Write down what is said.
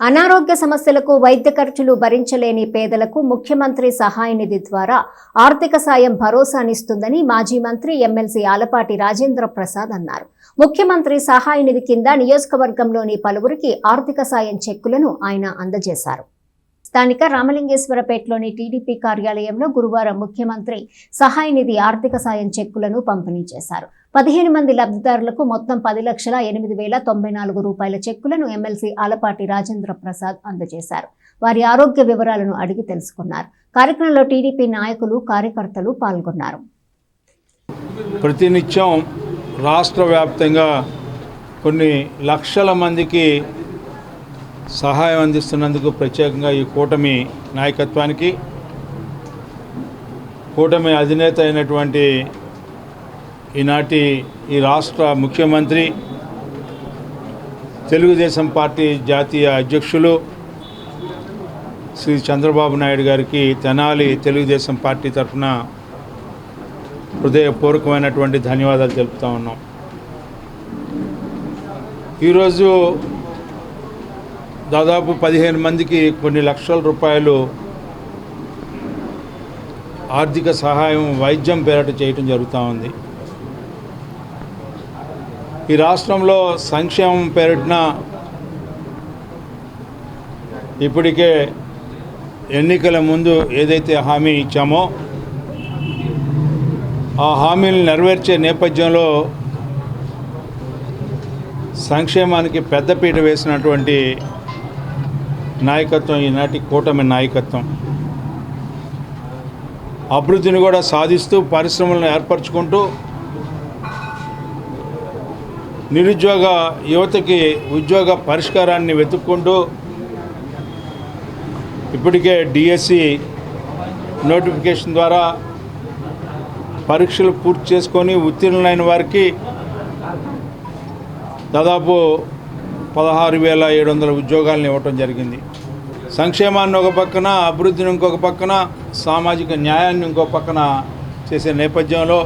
అనారోగ్య సమస్యలకు వైద్య ఖర్చులు భరించలేని పేదలకు ముఖ్యమంత్రి సహాయ నిధి ద్వారా ఆర్థిక సాయం భరోసానిస్తుందని మాజీ మంత్రి ఎమ్మెల్సీ ఆలపాటి రాజేంద్ర ప్రసాద్ అన్నారు. ముఖ్యమంత్రి సహాయ నిధి కింద నియోజకవర్గంలోని పలువురికి ఆర్థిక సాయం చెక్కులను ఆయన అందజేశారు. స్థానిక రామలింగేశ్వరపేటలోని టీడీపీ కార్యాలయంలో గురువారం ముఖ్యమంత్రి సహాయ నిధి ఆర్థిక సాయం చెక్కులను పంపిణీ చేశారు. పదిహేను మంది లబ్ధిదారులకు మొత్తం పది లక్షల ఎనిమిది వేల తొంభై నాలుగు రూపాయల చెక్కులను ఎమ్మెల్సీ ఆలపాటి రాజేంద్ర ప్రసాద్ అందజేశారు. వారి ఆరోగ్య వివరాలను అడిగి తెలుసుకున్నారు. కార్యక్రమంలో టీడీపీ నాయకులు కార్యకర్తలు పాల్గొన్నారు. ప్రతినిత్యం రాష్ట్ర వ్యాప్తంగా కొన్ని లక్షల మందికి సహాయం అందిస్తున్నందుకు ప్రత్యేకంగా ఈ కూటమి నాయకత్వానికి కూటమి అధినేత అయినటువంటి ఈనాటి ఈ రాష్ట్ర ముఖ్యమంత్రి తెలుగుదేశం పార్టీ జాతీయ అధ్యక్షులు శ్రీ చంద్రబాబు నాయుడు గారికి తెనాలి తెలుగుదేశం పార్టీ తరఫున హృదయపూర్వకమైనటువంటి ధన్యవాదాలు తెలుపుతా ఉన్నాం. ఈరోజు దాదాపు పదిహేను మందికి కొన్ని లక్షల రూపాయలు ఆర్థిక సహాయం వైద్యం పేరట చేయటం జరుగుతూ ఉంది. ఈ రాష్ట్రంలో సంక్షేమం పేరిటిన ఇప్పటికే ఎన్నికల ముందు ఏదైతే హామీ ఇచ్చామో ఆ హామీలు నెరవేర్చే నేపథ్యంలో సంక్షేమానికి పెద్దపీట వేసినటువంటి నాయకత్వం ఈనాటి కూటమి నాయకత్వం. అభివృద్ధిని కూడా సాధిస్తూ పరిశ్రమలను ఏర్పరచుకుంటూ నిరుద్యోగ యువతకి ఉద్యోగ పరిష్కారాన్ని వెతుక్కుంటూ ఇప్పటికే డిఎస్సి నోటిఫికేషన్ ద్వారా పరీక్షలు పూర్తి చేసుకొని ఉత్తీర్ణులైన వారికి దాదాపు పదహారు వేల ఏడు వందల ఉద్యోగాలను ఇవ్వటం జరిగింది. సంక్షేమాన్ని ఒక పక్కన అభివృద్ధిని ఇంకొక పక్కన సామాజిక న్యాయాన్ని ఇంకో పక్కన చేసే నేపథ్యంలో